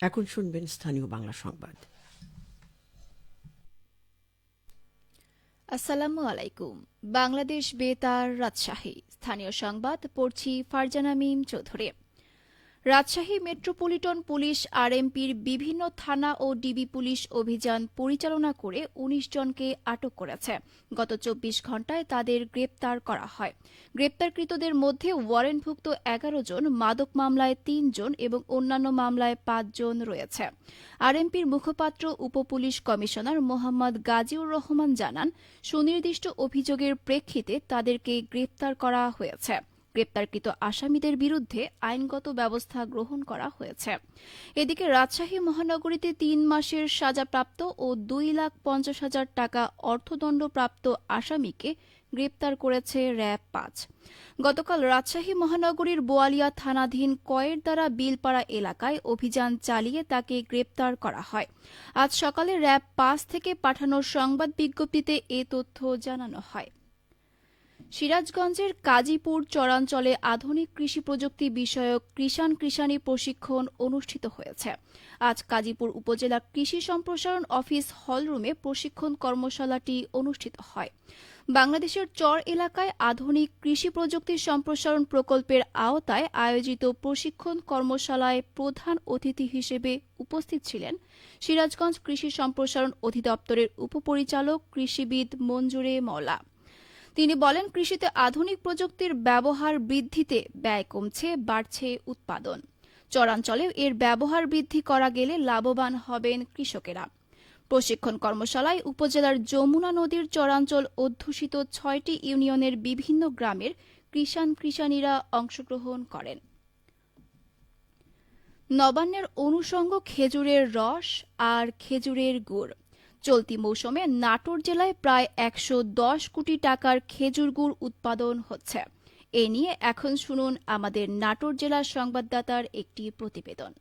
এখন শুনবেন স্থানীয় বাংলা সংবাদ। আসসালামু আলাইকুম। বাংলাদেশ বেতার রাজশাহী। স্থানীয় সংবাদ পড়ছি ফারজানা মিম চৌধুরী। রাজশাহী মেট্রোপলিটন পুলিশ, আরএমপির বিভিন্ন থানা ও ডিবি পুলিশ অভিযান পরিচালনা করে ১৯ জনকে আটক করেছে। গত চব্বিশ ঘণ্টায় তাদের গ্রেপ্তার করা হয়। গ্রেপ্তারকৃতদের মধ্যে ওয়ারেন্টভুক্ত এগারো জন, মাদক মামলায় তিন জন এবং অন্যান্য মামলায় পাঁচজন রয়েছে। আরএমপির মুখপাত্র, উপপুলিশ কমিশনার মোহাম্মদ গাজীউর রহমান জানান, সুনির্দিষ্ট অভিযোগের প্রেক্ষিতে তাদেরকে গ্রেপ্তার করা হয়েছে। গ্রেপ্তারকৃত আসামিদের বিরুদ্ধে আইনগত ব্যবস্থা গ্রহণ করা হয়েছে। এদিকে রাজশাহী মহানগরীতে তিন মাসের সাজাপ্রাপ্ত ও দুই লাখ পঞ্চাশ হাজার টাকা অর্থদণ্ডপ্রাপ্ত আসামিকে গ্রেপ্তার করেছে র্যাব পাঁচ। গতকাল রাজশাহী মহানগরীর বোয়ালিয়া থানাধীন কয়ের দ্বারা বিলপাড়া এলাকায় অভিযান চালিয়ে তাকে গ্রেপ্তার করা হয়। আজ সকালে র্যাব পাঁচ থেকে পাঠানো সংবাদ বিজ্ঞপ্তিতে এ তথ্য জানানো হয়। সিরাজগঞ্জের কাজীপুর চরাঞ্চলে আধুনিক কৃষি প্রযুক্তি বিষয়ক কৃষাণ কৃষাণী প্রশিক্ষণ অনুষ্ঠিত হয়েছে। আজ কাজীপুর উপজেলা কৃষি সম্প্রসারণ অফিস হলরুমে প্রশিক্ষণ কর্মশালাটি অনুষ্ঠিত হয়। বাংলাদেশের চর এলাকায় আধুনিক কৃষি প্রযুক্তি সম্প্রসারণ প্রকল্পের আওতায় আয়োজিত প্রশিক্ষণ কর্মশালায় প্রধান অতিথি হিসেবে উপস্থিত ছিলেন সিরাজগঞ্জ কৃষি সম্প্রসারণ অধিদপ্তরের উপপরিচালক কৃষিবিদ মঞ্জুরে মওলা। তিনি বলেন, কৃষিতে আধুনিক প্রযুক্তির ব্যবহার বৃদ্ধিতে ব্যয় কমছে, বাড়ছে উৎপাদন। চরাঞ্চলে এর ব্যবহার বৃদ্ধি করা গেলে লাভবান হবেন কৃষকেরা। প্রশিক্ষণ কর্মশালায় উপজেলার যমুনা নদীর চরাঞ্চল অধ্যুষিত ছয়টি ইউনিয়নের বিভিন্ন গ্রামের কৃষাণ কৃষাণীরা অংশগ্রহণ করেন। নবান্নের অনুষঙ্গ খেজুরের রস আর খেজুরের গুড়। চলতি মৌসুমে নাটোর জেলায় প্রায় একশো দশ কোটি টাকার খেজুর গুড় উৎপাদন হচ্ছে। এ নিয়ে এখন শুনুন আমাদের নাটোর জেলার সংবাদদাতার একটি প্রতিবেদন।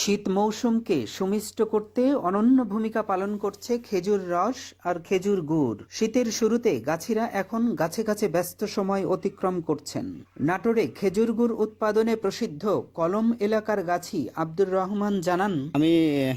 শীত মৌসুমকে সুমিষ্ট করতে অনন্য ভূমিকা পালন করছে খেজুর রস আর খেজুর গুড়। শীতের শুরুতে গাছিরা এখন গাছে গাছে ব্যস্ত সময় অতিক্রম করছেন। নাটোরে খেজুর গুড় উৎপাদনে প্রসিদ্ধ কলম এলাকার গাছি আব্দুর রহমান জানান, আমি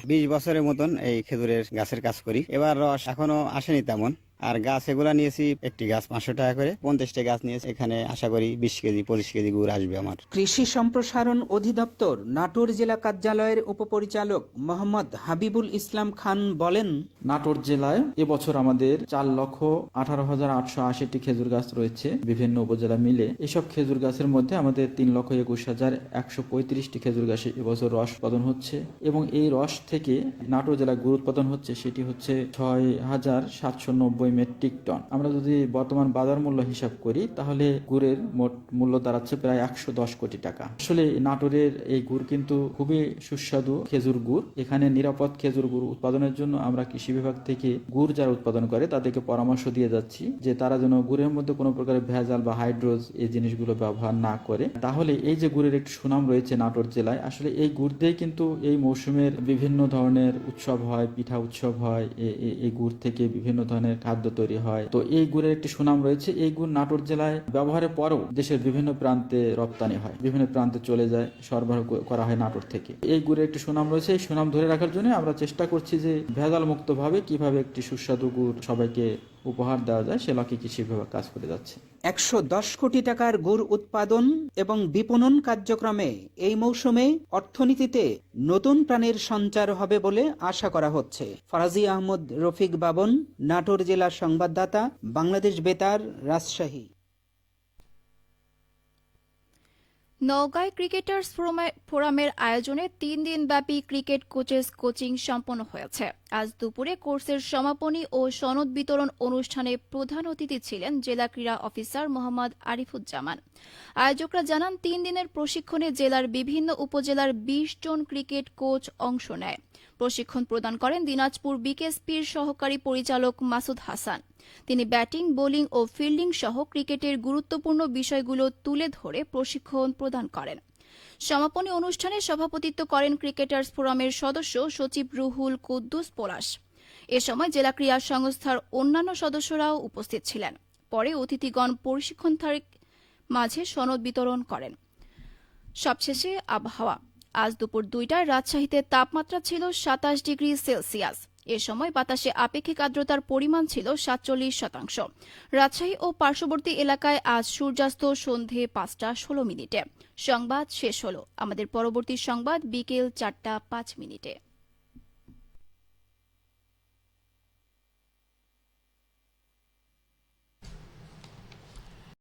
বিশ বছরের মতন এই খেজুরের গাছের কাজ করি। এবার রস এখনও আসেনি তেমন। আর গাছ এগুলা নিয়েছি একটি গাছ পাঁচশো টাকা করে। পঞ্চাশটা গাছ নিয়েছি এখানে আশা করি বিশ কেজি পঁচিশ কেজি গুড় আসবে আমার। কৃষি সম্প্রসারণ অধিদপ্তর নাটোর জেলা কার্যালয়ের উপপরিচালক মোহাম্মদ হাবিবুল ইসলাম খান বলেন নাটোর জেলায় এবছর আমাদের চার লক্ষ আঠারো হাজার আটশো আশিটি খেজুর গাছ রয়েছে বিভিন্ন উপজেলা মিলে। এসব খেজুর গাছের মধ্যে আমাদের তিন লক্ষ একুশ হাজার একশো পঁয়ত্রিশটি খেজুর গাছে এবছর রস উৎপাদন হচ্ছে এবং এই রস থেকে নাটোর জেলায় গুড় উৎপাদন হচ্ছে সেটি হচ্ছে ছয় হাজার সাতশো নব্বই মেট্রিক টন। আমরা যদি বর্তমান বাজার মূল্য হিসাব করি, তাহলে গুড়ের মোট মূল্য দাঁড়াচ্ছে প্রায় একশো দশ কোটি টাকা। আসলে নাটোরের এই গুড় কিন্তু খুবই সুস্বাদু খেজুর গুড়। এখানে নিরাপদ খেজুর গুড় উৎপাদনের জন্য আমরা কৃষি বিভাগ থেকে গুড় যারা উৎপাদন করে, তাদেরকে পরামর্শ দিয়ে যাচ্ছি যে তারা যেন গুড়ের মধ্যে কোনো প্রকারের ভেজাল বা হাইড্রোজ এই জিনিসগুলো ব্যবহার না করে। তাহলে এই যে গুড়ের একটি সুনাম রয়েছে নাটোর জেলায়, আসলে এই গুড় দিয়ে কিন্তু এই মৌসুমের বিভিন্ন ধরনের উৎসব হয়, পিঠা উৎসব হয় এই গুড় থেকে বিভিন্ন ধরনের খাদ্য তৈরি হয়। তো এই গুড়ের একটি সুনাম রয়েছে। এই গুড় নাটোর জেলায় ব্যবহারের পরও দেশের বিভিন্ন প্রান্তে রপ্তানি হয়। বিভিন্ন প্রান্তে চলে যায়, সরবরাহ করা হয় নাটোর থেকে। এই গুড়ের একটি সুনাম রয়েছে। এই সুনাম ধরে রাখার জন্য আমরা চেষ্টা করছি যে ভেজাল মুক্ত ভাবে কীভাবে একটি সুস্বাদু গুড় সবাইকে উপহার দেওয়া যায়, সে লক্ষ্যে কৃষি কাজ করে যাচ্ছে। একশো দশ কোটি টাকার গুড় উৎপাদন এবং বিপণন কার্যক্রমে এই মৌসুমে অর্থনীতিতে নতুন প্রাণের সঞ্চার হবে বলে আশা করা হচ্ছে। ফরাজি আহমদ রফিক বাবন, নাটোর জেলা সংবাদদাতা, বাংলাদেশ বেতার, রাজশাহী। নওগাঁয় ক্রিকেটার্স ফোরামে- ফোরামের আয়োজনে তিন দিনব্যাপী ক্রিকেট কোচেস কোচিং সম্পন্ন হয়েছে। আজ দুপুরে কোর্সের সমাপনী ও সনদ বিতরণ অনুষ্ঠানে প্রধান অতিথি ছিলেন জেলা ক্রীড়া অফিসার মোহাম্মদ আরিফুজ্জামান। আয়োজকরা জানান, তিন দিনের প্রশিক্ষণে জেলার বিভিন্ন উপজেলার বিশ জন ক্রিকেট কোচ অংশ নেয়। প্রশিক্ষণ প্রদান করেন দিনাজপুর বিকেএসপির সহকারী পরিচালক মাসুদ হাসান। তিনি ব্যাটিং, বোলিং ও ফিল্ডিং সহ ক্রিকেটের গুরুত্বপূর্ণ বিষয়গুলো তুলে ধরে প্রশিক্ষণ প্রদান করেন। সমাপনী অনুষ্ঠানে সভাপতিত্ব করেন ক্রিকেটার্স ফোরামের সদস্য সচিব রুহুল কুদ্দুস পলাশ। এ সময় জেলা ক্রীড়া সংস্থার অন্যান্য সদস্যরাও উপস্থিত ছিলেন। পরে অতিথিগণ প্রশিক্ষণধারীর মাঝে সনদ বিতরণ করেন। সবশেষে আবহাওয়া। আজ দুপুর দুইটায় রাজশাহীতে তাপমাত্রা ছিল সাতাশ ডিগ্রি সেলসিয়াস। এ সময় বাতাসে আপেক্ষিক আর্দ্রতার পরিমাণ ছিল সাতচল্লিশ শতাংশ। রাজশাহী ও পার্শ্ববর্তী এলাকায় আজ সূর্যাস্ত সন্ধে পাঁচটা ষোলো মিনিটে। সংবাদ শেষ হল। আমাদের পরবর্তী সংবাদ বিকেল চারটা পাঁচ মিনিটে।